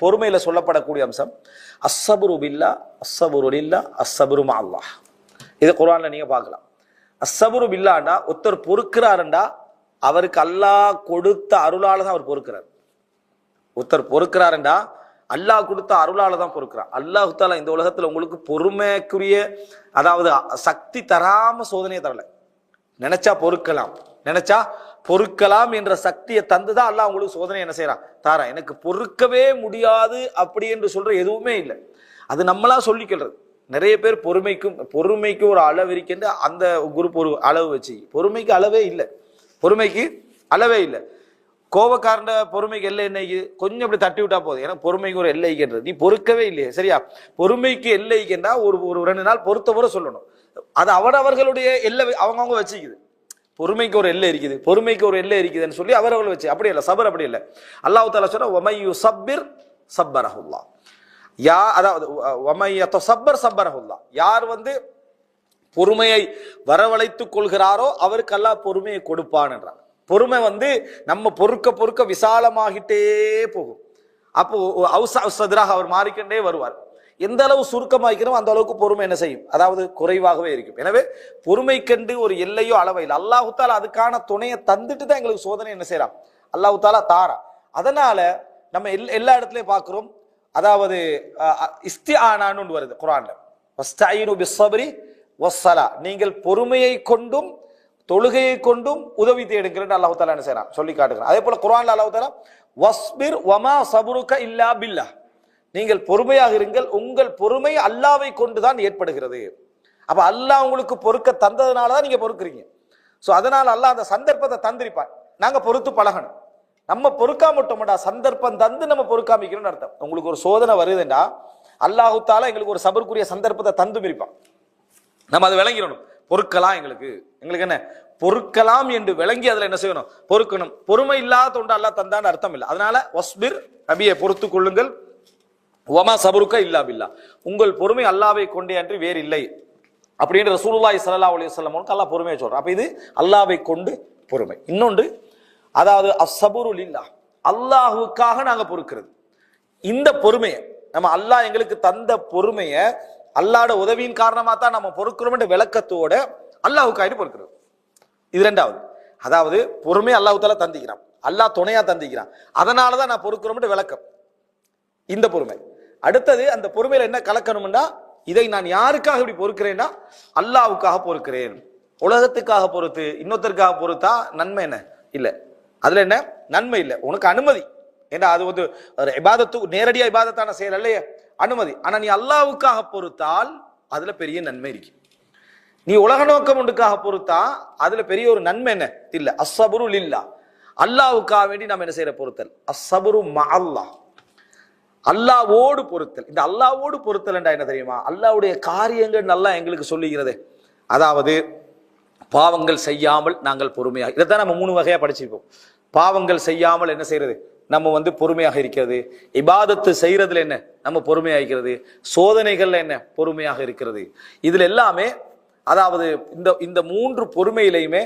பொறுமையில் சொல்லப்படக்கூடிய அம்சம் அஸ்ஸபுரு பில்லா அஸ்ஸபுரு இல்லா அஸ்ஸபுருமா அல்லாஹ். இது குரானில் நீங்கள் பார்க்கலாம். அஸ்ஸபுரு பில்லாண்டா ஒருத்தர் பொறுக்கிறாருண்டா அவருக்கு அல்லாஹ் கொடுத்த அருளால தான் அவர் பொறுக்கிறார். ஒருத்தர் பொறுக்கிறாருண்டா அல்லாஹ் கொடுத்த அருளால தான் பொறுக்கிறார். அல்லாஹு தாலா இந்த உலகத்தில் உங்களுக்கு பொறுமைக்குரிய அதாவது சக்தி தராம சோதனையை தரலை. நினைச்சா பொறுக்கலாம். நினைச்சா பொறுக்கலாம் என்ற சக்தியை தந்துதான் அல்லாஹ் உங்களுக்கு சோதனை என்ன செய்யறான் தாரா எனக்கு பொறுக்கவே முடியாது அப்படி என்று சொல்ற எதுவுமே இல்லை. அது நம்மளா சொல்லிக்கிறது. நிறைய பேர் பொறுமைக்கும் பொறுமைக்கு ஒரு அளவு இருக்கின்ற அந்த குரூப் ஒரு அளவு வச்சு. பொறுமைக்கு அளவே இல்லை. பொறுமைக்கு அளவே இல்லை. கோபக்காரண்ட பொறுமைக்கு எல்லை என்னைக்கு கொஞ்சம் அப்படி தட்டி விட்டா போதும். ஏன்னா பொறுமைக்கு ஒரு எல்லைக்குன்றது நீ பொறுக்கவே இல்லையே சரியா? பொறுமைக்கு எல்லை ஒரு ஒரு ரெண்டு நாள் பொறுத்த முறை சொல்லணும். அது அவரவர்களுடைய எல்லை அவங்கவுங்க வச்சுக்குது. பொறுமைக்கு ஒரு எல்லை இருக்குது பொறுமைக்கு ஒரு எல்லை இருக்குதுன்னு சொல்லி அவரவர்கள் வச்சு அப்படி இல்லை சபர் அப்படி இல்லை. அல்லாஹ் தாலா சொன்ன ஒமையு சப்பிர் சப்பரஹுல்லா. யா அதாவது ஒமையத்தோ சப்பர் சப்பரஹுல்லா. யார் வந்து பொறுமையை வரவழைத்துக் கொள்கிறாரோ அவருக்கு அல்லாஹ் பொறுமையை கொடுப்பான்ன்றார் பொறுமை வந்து நம்ம பொறுக்க பொறுக்க விசாலமாகிட்டே போகும். அப்போ அவுசா சதுராக அவர் மாறிக்கொண்டே வருவார். எந்த அளவு சுருக்கமாக்கிறோம் அந்த அளவுக்கு பொறுமை என்ன செய்யும்? அதாவது குறைவாகவே இருக்கும். எனவே பொறுமை கண்டு ஒரு எல்லையோ அளவை இல்லை. அல்லாஹு தாலா அதுக்கான துணையை தந்துட்டு தான் எங்களுக்கு சோதனை என்ன செய்யறான்? அல்லாஹுத்தாலா தாரா. அதனால நம்ம எல் எல்லா இடத்துலையும் பார்க்குறோம். அதாவது இஸ்திஆனான்னு ஒன்று வருது குரான்ல. வஸ்தாயினு பிஸ்ஸப்ரி நீங்கள் பொறுமையை கொண்டும் தொழுகையை கொண்டும் உதவி தேடுங்கள் அல்லாஹு தாலா என்ன செய்யறான்? சொல்லி காட்டுகிறான். அதே போல குரான்ல அல்லாஹு தாலா வஸ்பிர் வமா சபுருக்க இல்லா பில்லா. நீங்கள் பொறுமையாக இருங்கள். உங்கள் பொறுமை அல்லாவை கொண்டுதான் ஏற்படுகிறது. அப்ப அல்லாஹ் உங்களுக்கு பொறுக்க தந்ததுனால தான் நீங்க பொறுக்கிறீங்க. ஸோ அதனால அல்லாஹ் அந்த சந்தர்ப்பத்தை தந்திருப்பான். நாங்க பொறுத்து பழகணும். நம்ம பொறுக்காமட்டோம்டா சந்தர்ப்பம் தந்து நம்ம பொறுக்காமிக்கணும்னு அர்த்தம். உங்களுக்கு ஒரு சோதனை வருதுண்டா? அல்லாஹுத்தால எங்களுக்கு ஒரு சபருக்குரிய சந்தர்ப்பத்தை தந்து மிரிப்பான் நம்ம அதை விளங்கிடணும். பொறுக்கலாம் எங்களுக்கு. எங்களுக்கு என்ன? பொறுக்கலாம் என்று விளங்கி அதில் என்ன செய்யணும்? பொறுக்கணும். பொறுமை இல்லாத தொண்டு அல்லாஹ் தந்தான்னு அர்த்தம் இல்லை. அதனால ஒஸ்பிர் நபியை பொறுத்து கொள்ளுங்கள். ஒமா சபுருக்கா இல்லா பில்லா. உங்கள் பொறுமை அல்லாவை கொண்டே அன்றி வேறு இல்லை. அப்படின்ற ரசூலுல்லாஹி ஸல்லல்லாஹு அலி வஸல்லம் அல்லா பொறுமையை சொல்றான். அப்போ இது அல்லாவை கொண்டு பொறுமை. இன்னொன்று அதாவது அசபுருல் இல்லா அல்லாஹுக்காக நாங்கள் பொறுக்கிறது. இந்த பொறுமையை நம்ம அல்லாஹ் எங்களுக்கு தந்த பொறுமையை அல்லாட உதவியின் காரணமாக தான் நம்ம பொறுக்கிறோம்ன்ற விளக்கத்தோட அல்லாஹுக்காயிட்டு பொறுக்கிறது. இது ரெண்டாவது. அதாவது பொறுமை அல்லாஹு தாலா தந்திக்கிறான். அல்லாஹ் துணையாக தந்திக்கிறான். அதனால தான் நான் பொறுக்கிறோம்ன்ற விளக்கம். இந்த பொறுமை. அடுத்தது அந்த பொறுமையில என்ன கலக்கணும்னா இதை நான் யாருக்காக இப்படி பொறுக்கிறேன்னா அல்லாவுக்காக பொறுக்கிறேன். உலகத்துக்காக பொறுத்து இன்னொருத்தருக்காக பொறுத்தா நன்மை என்ன? இல்லை. அதுல என்ன? நன்மை இல்லை. உனக்கு அனுமதி. ஏன்னா அது வந்து ஒரு இபாதத்து நேரடியா இபாதத்தான செயல் இல்லையே அனுமதி. ஆனா நீ அல்லாவுக்காக பொறுத்தால் அதுல பெரிய நன்மை இருக்கு. நீ உலக நோக்கம் ஒன்றுக்காக பொறுத்தா அதுல பெரிய ஒரு நன்மை என்ன? இல்லை. அசபுருல் இல்லா அல்லாவுக்காக வேண்டி நம்ம என்ன செய்யற பொறுத்தல்? மா அல்லாஹ். அல்லாவோடு பொறுத்தல் இந்த அல்லாவோடு பொறுத்தல் என்றா என்ன தெரியுமா? அல்லாவுடைய காரியங்கள் நல்லா எங்களுக்கு சொல்லுகிறது. அதாவது பாவங்கள் செய்யாமல் நாங்கள் பொறுமையாக இதைத்தான் நம்ம மூணு வகையாக படிச்சிருப்போம். பாவங்கள் செய்யாமல் என்ன செய்யறது நம்ம வந்து பொறுமையாக இருக்கிறது. இபாதத்து செய்யறதுல என்ன? நம்ம பொறுமையாக இருக்கிறது. சோதனைகள்ல என்ன? பொறுமையாக இருக்கிறது. இதுல எல்லாமே அதாவது இந்த இந்த மூன்று பொறுமையிலையுமே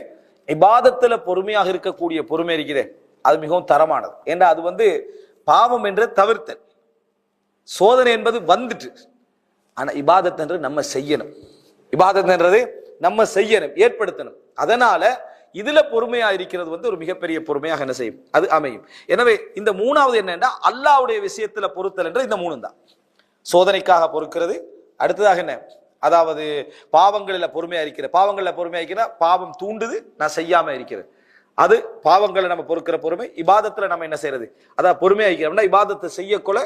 இபாதத்துல பொறுமையாக இருக்கக்கூடிய பொறுமை இருக்கிறது அது மிகவும் தரமானது. ஏன்னா அது வந்து பாவம் என்று தவிர்த்தல். சோதனை என்பது வந்துட்டு. ஆனா இபாதத் நம்ம செய்யணும். இபாதத் என்றது நம்ம செய்யணும் ஏற்படுத்தணும். அதனால இதுல பொறுமையா இருக்கிறது வந்து ஒரு மிகப்பெரிய பொறுமையாக என்ன செய்யும்? அது அமையும். எனவே இந்த மூணாவது என்னன்னா அல்லாவுடைய விஷயத்துல பொறுத்தல் என்ற இந்த மூணு தான். சோதனைக்காக பொறுக்கிறது. அடுத்ததாக என்ன? அதாவது பாவங்களில் பொறுமையா இருக்கிற பாவங்களில் பொறுமையா இருக்கிற பாவம் தூண்டுது நான் செய்யாம இருக்கிறேன். அது பாவங்களை நம்ம பொறுக்கிற பொறுமை இபாதத்துல நம்ம என்ன செய்யறது? அதான் பொறுமை ஆகிக்கிறோம்னா இபாதத்தை செய்யக்கொள்ள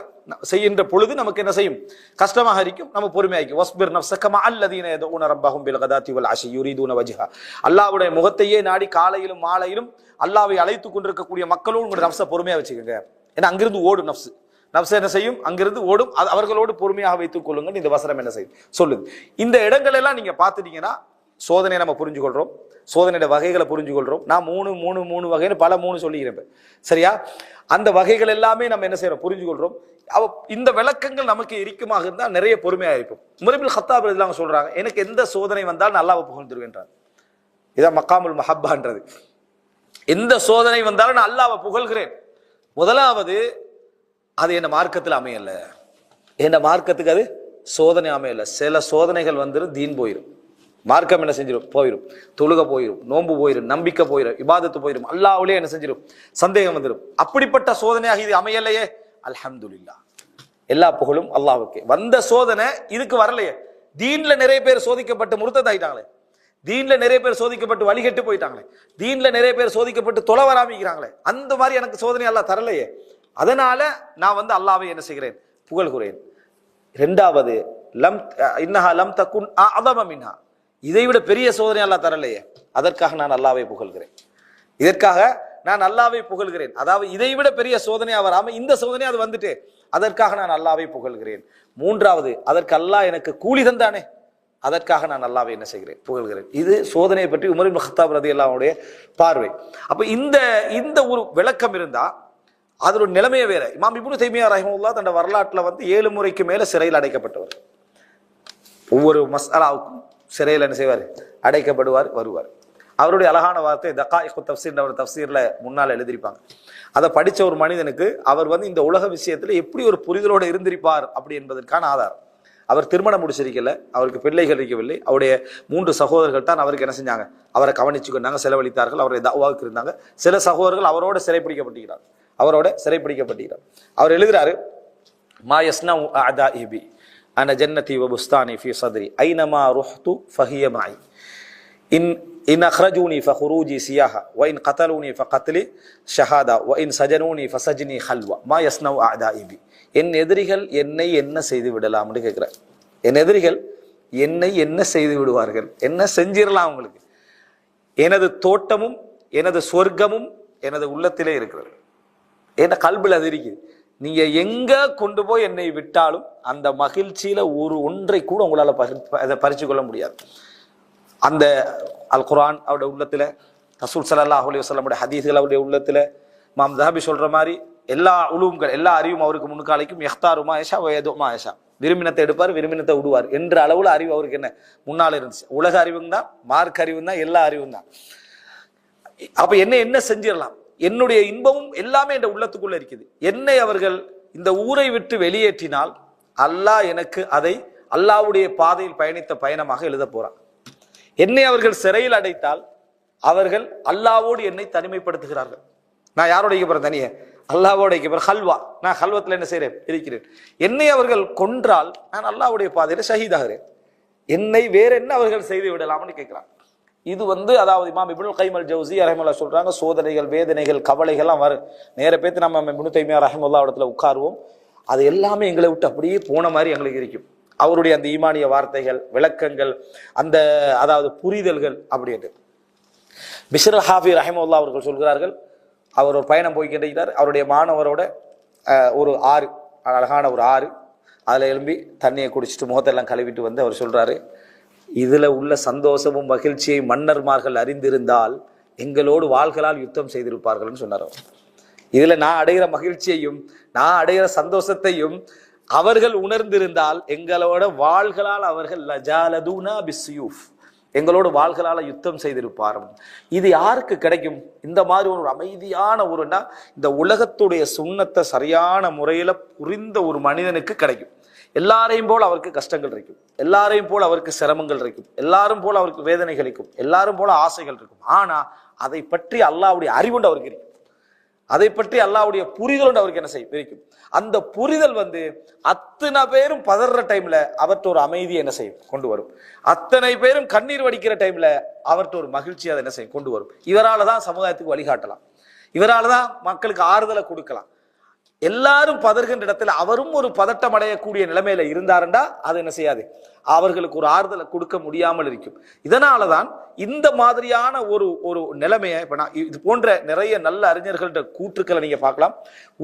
செய்கின்ற பொழுது நமக்கு என்ன செய்யும்? கஷ்டமாக இருக்கும் நம்ம பொறுமையாக்கி வஸ்பிர் நப்சக்கமா அல்லதீன ஏதோ ரப்பஹும் பில் கதாத்தி வல் அஷி யுரீதுன வஜ்ஹா. அல்லாஹ்வுடைய முகத்தையே நாடி காலையிலும் மாலையிலும் அல்லாவை அழைத்து கொண்டிருக்கக்கூடிய மக்களும் உங்களுடைய நஃப்ஸை பொறுமையா வச்சுக்கோங்க. ஏன்னா அங்கிருந்து ஓடும் நப்சு நப்ச என்ன செய்யும்? அங்கிருந்து ஓடும். அது அவர்களோடு பொறுமையாக வைத்துக் கொள்ளுங்கள். இந்த வசனம் என்ன செய்யும்? சொல்லுது. இந்த இடங்கள் எல்லாம் நீங்க பார்த்துட்டீங்கன்னா சோதனை நம்ம புரிஞ்சுக்கொள்கிறோம் சோதனையோட வகைகளை புரிஞ்சுக்கொள்கிறோம் நான் மூணு மூணு மூணு வகைன்னு பல மூணு சொல்லிக்கிறேன் சரியா? அந்த வகைகள் எல்லாமே நம்ம என்ன செய்கிறோம் புரிஞ்சு அவ இந்த விளக்கங்கள் நமக்கு இருக்குமாக இருந்தால் நிறைய பொறுமையாக இருக்கும் முறைபில் ஹத்தாப் இதெல்லாம் சொல்கிறாங்க எனக்கு எந்த சோதனை வந்தாலும் நல்லாவை புகழ்ந்துருவேன்றார் இதான் மக்காமுல் மஹபான்றது எந்த சோதனை வந்தாலும் நான் நல்லாவை புகழ்கிறேன். முதலாவது அது என்ன மார்க்கத்தில் அமையலை. என்ன மார்க்கத்துக்கு அது? சோதனை அமையலை. சில சோதனைகள் வந்துடும் தீன் போயிடும் மார்க்கம் என்ன செஞ்சிடும் போயிடும் தொழுக போயிடும் நோன்பு போயிடும் நம்பிக்கை போயிடும் இபாதத்து போயிடும் அல்லாஹ்வுலயே என்ன செஞ்சிடும் சந்தேகம் வந்துடும் அப்படிப்பட்ட சோதனையாக இது அமையலையே? அல்ஹம்துல்லா எல்லா புகழும் அல்லாவுக்கு வந்த சோதனை இதுக்கு வரலையே. தீன்ல நிறைய பேர் சோதிக்கப்பட்டு முருத்ததாயிட்டாங்களே தீன்ல நிறைய பேர் சோதிக்கப்பட்டு வழிகட்டு போயிட்டாங்களே. தீன்ல நிறைய பேர் சோதிக்கப்பட்டு தொலை வராமிக்கிறாங்களே. அந்த மாதிரி எனக்கு சோதனை எல்லாம் தரலையே. அதனால நான் வந்து அல்லாவை என்ன செய்கிறேன்? புகழ்கிறேன். இரண்டாவது லம் இன்னஹா லம் தக்குன் அதம மின்ஹா. இதை விட பெரிய சோதனை அல்லா தரலையே. அதற்காக நான் அல்லாவை புகழ்கிறேன். இதற்காக நான் அல்லாவை புகழ்கிறேன். அதாவது இதை விட பெரிய சோதனையா வராம இந்த சோதனை அது வந்துட்டு அதற்காக நான் அல்லாவை புகழ்கிறேன். மூன்றாவது அதற்கு அல்லாஹ் எனக்கு கூலி தந்தானே. அதற்காக நான் அல்லாவை என்ன செய்கிறேன்? புகழ்கிறேன். இது சோதனையை பற்றி உமரின் மஹத்தாப் ரதி அல்லாவுடைய பார்வை. அப்போ இந்த இந்த ஒரு விளக்கம் இருந்தால் அதோட நிலைமையை வேற. இமாம் இப்னு தைமியா ரஹிமுல்லா தன்னோட வரலாற்றில் வந்து ஏழு முறைக்கு மேலே சிறையில் அடைக்கப்பட்டவர். ஒவ்வொரு மசாலாவுக்கும் சிறையில் என்ன செய்வார்? அடைக்கப்படுவார் வருவார். அவருடைய அழகான வார்த்தை தக்கா இக்கு தப்சீர் அவர் தப்சீரில் முன்னால் எழுதியிருப்பாங்க. அதை படித்த ஒரு மனிதனுக்கு அவர் வந்து இந்த உலக விஷயத்தில் எப்படி ஒரு புரிதலோடு இருந்திருப்பார் அப்படி என்பதற்கான ஆதாரம். அவர் திருமணம் முடிச்சிருக்கல அவருக்கு பிள்ளைகள் இருக்கவில்லை. அவருடைய மூன்று சகோதரர்கள் தான் அவருக்கு என்ன செஞ்சாங்க? அவரை கவனிச்சுக்கொண்டாங்க செலவழித்தார்கள் அவருடைய தவாவுக்கு இருந்தாங்க. சில சகோதரர்கள் அவரோட சிறைப்பிடிக்கப்பட்டுகிறார் அவரோட சிறைப்பிடிக்கப்பட்டுகிறார் அவர் எழுதுகிறாரு மா யஸ்னா அதா இபி அன ஜன்னதி வபுஸ்தானி ஃபி சத்ரி ஐனமா ருஹ்து ஃபஹிய மாய் இன் இன் அஹ்ரஜூனி ஃபஹுரூஜி சியாஹா வ இன் கத்தலூனி ஃபகத்லி ஷஹாதா வ இன் சஜனூனி ஃபசஜ்னி ஹல்வா மா யஸ்னவ் ஆதா இபி என் எதிரிகள் என்னை என்ன செய்து விடலாம்னு கேட்கிறார் என் எதிரிகள் என்னை என்ன செய்து விடுவார்கள் என்ன செஞ்சிடலாம் அவங்களுக்கு எனது தோட்டமும் எனது சொர்க்கமும் எனது உள்ளத்திலே இருக்கிறது என்ன கல்பில் அது இருக்குது நீங்க எங்க கொண்டு போய் என்னை விட்டாலும் அந்த மகிழ்ச்சியில ஒரு ஒன்றை கூட உங்களால அதை பறிச்சு கொள்ள முடியாது. அந்த அல் குரான் அவருடைய உள்ளத்துல ரசூல் ஸல்லல்லாஹு அலைஹி வஸல்லமுடைய ஹதீஸ்கள் அவருடைய உள்ளத்துல மாம் தஹபி சொல்ற மாதிரி எல்லா உழுவுங்கள் எல்லா அறிவும் அவருக்கு முன்காலைக்கும் எஹ்தாருமா ஏஷா வயதுமா ஏஷா விரும்பினத்தை எடுப்பார் விரும்பினத்தை விடுவார் என்ற அளவுல அறிவு அவருக்கு என்ன? முன்னால இருந்துச்சு. உலக அறிவும் தான் மார்க் அறிவும் தான் எல்லா அறிவும் தான் அப்ப என்ன என்ன செஞ்சிடலாம்? என்னுடைய இன்பமும் எல்லாமே என் உள்ளத்துக்குள்ள இருக்குது. என்னை அவர்கள் இந்த ஊரை விட்டு வெளியேற்றினால் அல்லாஹ் எனக்கு அதை அல்லாஹ்வுடைய பாதையில் பயணித்த பயணமாக எழுத போறான். என்னை அவர்கள் சிறையில் அடைத்தால் அவர்கள் அல்லாவோடு என்னை தனிமைப்படுத்துகிறார்கள். நான் யாரோட போறேன் தனியே? அல்லாவோட போறேன். ஹல்வா. நான் ஹல்வத்தில் என்ன செய்றேன்? இருக்கிறேன். என்னை அவர்கள் கொன்றால் நான் அல்லாவுடைய பாதையில் ஷஹீதாகிறேன். என்னை வேற என்ன அவர்கள் செய்து விடலாம்னு கேட்கிறான் இது வந்து அதாவது இமாம் இப்னுல் கைமல் ஜவுசி ரஹமுல்லா சொல்கிறாங்க சோதனைகள் வேதனைகள் கவலைகள்லாம் வரும் நேர பேத்து நம்ம இப்னு தைமியா ரஹமுல்லா இடத்துல உட்காருவோம். அது எல்லாமே எங்களை விட்டு அப்படியே போன மாதிரி எங்களுக்கு இருக்கும். அவருடைய அந்த ஈமானிய வார்த்தைகள் விளக்கங்கள் அந்த அதாவது புரிதல்கள் அப்படின்ட்டு. பிஷர் ஹாஃபி ரஹமுல்லா அவர்கள் சொல்கிறார்கள் அவர் ஒரு பயணம் போய்கின்றார் அவருடைய மாணவரோட ஒரு ஆறு அழகான ஒரு ஆறு அதில் எழும்பி தண்ணியை குடிச்சிட்டு முகத்தெல்லாம் கழுவிட்டு வந்து அவர் சொல்கிறாரு இதில் உள்ள சந்தோஷமும் மகிழ்ச்சியை மன்னர்மார்கள் அறிந்திருந்தால் எங்களோடு வாள்களால் யுத்தம் செய்திருப்பார்கள்னு சொன்னார் இதில் நான் அடைகிற மகிழ்ச்சியையும் நான் அடைகிற சந்தோஷத்தையும் அவர்கள் உணர்ந்திருந்தால் எங்களோட வாள்களால் அவர்கள் லஜாலதுனா பிஸ்யூஃப். எங்களோடு வாள்களால் யுத்தம் செய்திருப்பார் இது யாருக்கு கிடைக்கும்? இந்த மாதிரி ஒரு அமைதியான ஒருனா இந்த உலகத்துடைய சுண்ணத்தை சரியான முறையில் புரிந்த ஒரு மனிதனுக்கு கிடைக்கும். எல்லாரையும் போல் அவருக்கு கஷ்டங்கள் இருக்கும். எல்லாரையும் போல் அவருக்கு சிரமங்கள் இருக்கும். எல்லாரும் போல் அவருக்கு வேதனைகள் இருக்கும். எல்லாரும் போல ஆசைகள் இருக்கும். ஆனால் அதை பற்றி அல்லாவுடைய அறிவுண்டு அவருக்கு இருக்கும். அதை பற்றி அல்லாவுடைய புரிதல் அவருக்கு என்ன செய்யும் இருக்கும். அந்த புரிதல் வந்து அத்தனை பேரும் பதற டைம்ல அவர்கிட்ட ஒரு அமைதியை என்ன செய்யும்? கொண்டு வரும். அத்தனை பேரும் கண்ணீர் வடிக்கிற டைம்ல அவர்கிட்ட ஒரு மகிழ்ச்சி அதை என்ன செய்யும்? கொண்டு வரும். இவரால் தான் சமுதாயத்துக்கு வழிகாட்டலாம். இவரால் தான் மக்களுக்கு ஆறுதலை கொடுக்கலாம். எல்லாரும் பதறுகின்ற இடத்துல அவரும் ஒரு பதட்டம் அடையக்கூடிய நிலைமையில இருந்தாருண்டா அது என்ன செய்யாது? அவர்களுக்கு ஒரு ஆறுதலை கொடுக்க முடியாமல் இருக்கும். இதனாலதான் இந்த மாதிரியான ஒரு ஒரு நிலைமையை இப்போ நான் இது போன்ற நிறைய நல்ல அறிஞர்கள்ட்ட கூற்றுக்களை நீங்கள் பார்க்கலாம்.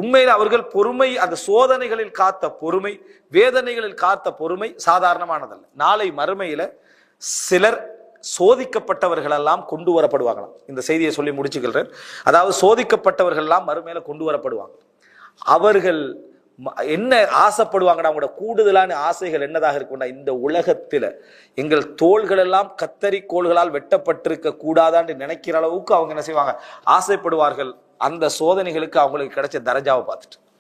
உண்மையில் அவர்கள் பொறுமை அந்த சோதனைகளில் காத்த பொறுமை வேதனைகளில் காத்த பொறுமை சாதாரணமானதல்ல. நாளை மறுமையில் சிலர் சோதிக்கப்பட்டவர்களெல்லாம் கொண்டு வரப்படுவாங்களாம். இந்த செய்தியை சொல்லி முடிச்சுக்கிறேன். அதாவது சோதிக்கப்பட்டவர்கள் எல்லாம் மறுமையில கொண்டு வரப்படுவாங்க. அவர்கள் ம- என்ன ஆசைப்படுவாங்கடா அவங்களோட கூடுதலான ஆசைகள் என்னதாக இருக்கும்னா இந்த உலகத்தில் எங்கள் தோள்கள் எல்லாம் கத்தரிக்கோள்களால் வெட்டப்பட்டிருக்க கூடாதான்னு நினைக்கிற அளவுக்கு அவங்க என்ன செய்வாங்க? ஆசைப்படுவார்கள். அந்த சோதனைகளுக்கு அவங்களுக்கு கிடைச்ச தரஜாவை பார்த்துட்டு.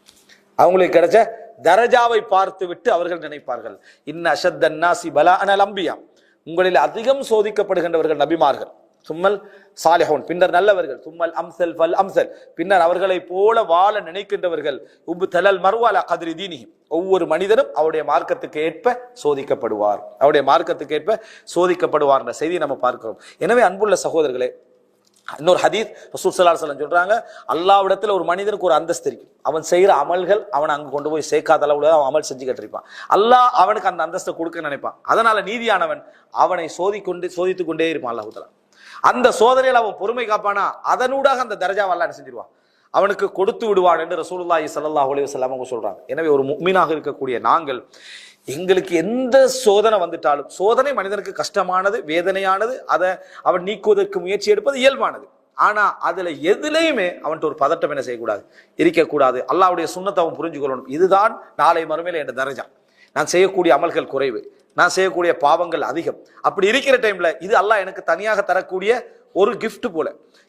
அவங்களுக்கு கிடைச்ச தரஜாவை பார்த்து விட்டு அவர்கள் நினைப்பார்கள். இன்ன அஷத்தன் நாசி பலா அனல் அம்பியா. உங்களில் அதிகம் சோதிக்கப்படுகின்றவர்கள் நபிமார்கள். சும்மல் சாலிஹோன். பின்னர் நல்லவர்கள் சும்மல் அம்சல் ஃபல் அம்சல். பின்னர் அவர்களை போல வாழ நினைக்கின்றவர்கள் உப்பு தலல் மறுவால கதிரி தீனிஹி. ஒவ்வொரு மனிதனும் அவருடைய மார்க்கத்துக்கு ஏற்ப சோதிக்கப்படுவார். அவருடைய மார்க்கத்துக்கு ஏற்ப சோதிக்கப்படுவார் என்ற செய்தியை நம்ம பார்க்கிறோம். எனவே அன்புள்ள சகோதரர்களே இன்னொரு ஹதீஸ் ரசூல் ஸல்லல்லாஹு சொல்கிறாங்க அல்லாவிடத்தில் சொல்றாங்க ஒரு மனிதனுக்கு ஒரு அந்தஸ்து இருக்கும் அவன் செய்யற அமல்கள் அவன் அங்க கொண்டு போய் சேர்க்காத அளவுல அவன் அமல் செஞ்சு கட்டிருப்பான் அல்லாஹ் அவனுக்கு அந்த அந்தஸ்தை கொடுக்க நினைப்பான். அதனால நீதியானவன் அவனை சோதிக்கொண்டு சோதித்து கொண்டே இருப்பான் அல்லாஹுதலா அந்த சோதனையில் அவன் பொறுமை காப்பானா? அதனூடாக அந்த தர்ஜாவை அல்லாஹ் என்ன செஞ்சிருவான்? அவனுக்கு கொடுத்து விடுவான் என்று ரசூலுல்லாஹி சல்லா அலைஹி வஸல்லம் அவங்க சொல்றாங்க. எனவே ஒரு முஃமினாக இருக்கக்கூடிய நாங்கள் எங்களுக்கு எந்த சோதனை வந்துட்டாலும் சோதனை மனிதனுக்கு கஷ்டமானது வேதனையானது அதை அவன் நீக்குவதற்கு முயற்சி எடுப்பது இயல்பானது. ஆனால் அதில் எதுலேயுமே அவன்கிட்ட ஒரு பதட்டம் என்ன செய்யக்கூடாது? இருக்கக்கூடாது. அல்லாவுடைய சுண்ணத்தை அவன் புரிஞ்சுக்கொள்ளணும். இதுதான் நாளை மறுமையில் என்ற தரஜா. நான் செய்யக்கூடிய அமல்கள் குறைவு. நான் செய்யக்கூடிய பாவங்கள் அதிகம். அப்படி இருக்கிற டைம்ல இது அல்லாஹ் எனக்கு தனியாக தரக்கூடிய ஒரு கிஃப்ட் போல.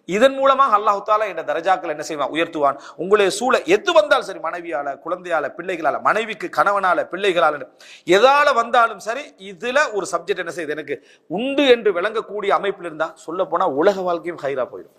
இதன் மூலமாக அல்லாஹு தாலா என்ற தரஜாக்கள் என்ன செய்வான்? உயர்த்துவான். உங்களுடைய சூழ எது வந்தாலும் சரி மனைவியால குழந்தையால பிள்ளைகளால மனைவிக்கு கணவனால பிள்ளைகளால. எதால வந்தாலும் சரி இதுல ஒரு சப்ஜெக்ட் என்ன செய்யுது? எனக்கு உண்டு என்று விளங்கக்கூடிய அமைப்பில் இருந்தா சொல்ல போனா உலக வாழ்க்கையும் ஹைரா போயிடும்.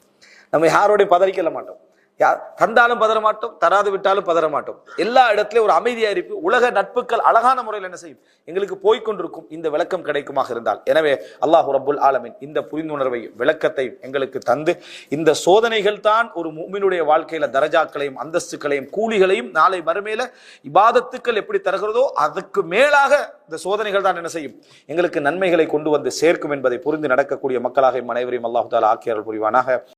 நம்ம யாரோடையும் பதறிக்கல மாட்டோம். யார் தந்தாலும் பதற மாட்டோம் தராது விட்டாலும் பதற மாட்டோம் எல்லா இடத்துலையும் ஒரு அமைதியாக இருப்பு உலக நட்புகள் அழகான முறையில் என்ன செய்யும்? எங்களுக்கு போய்க்கொண்டிருக்கும் இந்த விளக்கம் கிடைக்குமாக இருந்தால். எனவே அல்லாஹ் ரபுல் ஆலமின் இந்த புரிந்துணர்வையும் விளக்கத்தை எங்களுக்கு தந்து இந்த சோதனைகள் தான் ஒரு மூமினுடைய வாழ்க்கையில தரஜாக்களையும் அந்தஸ்துக்களையும் கூலிகளையும் நாளை மறுமையில இபாதத்துக்கள் எப்படி தருகிறதோ அதுக்கு மேலாக இந்த சோதனைகள் தான் என்ன செய்யும்? எங்களுக்கு நன்மைகளை கொண்டு வந்து சேர்க்கும் என்பதை புரிந்து நடக்கக்கூடிய மக்களாக இம் அனைவரையும் அல்லாஹு தாலா ஆக்கியர்கள் புரிவானாக.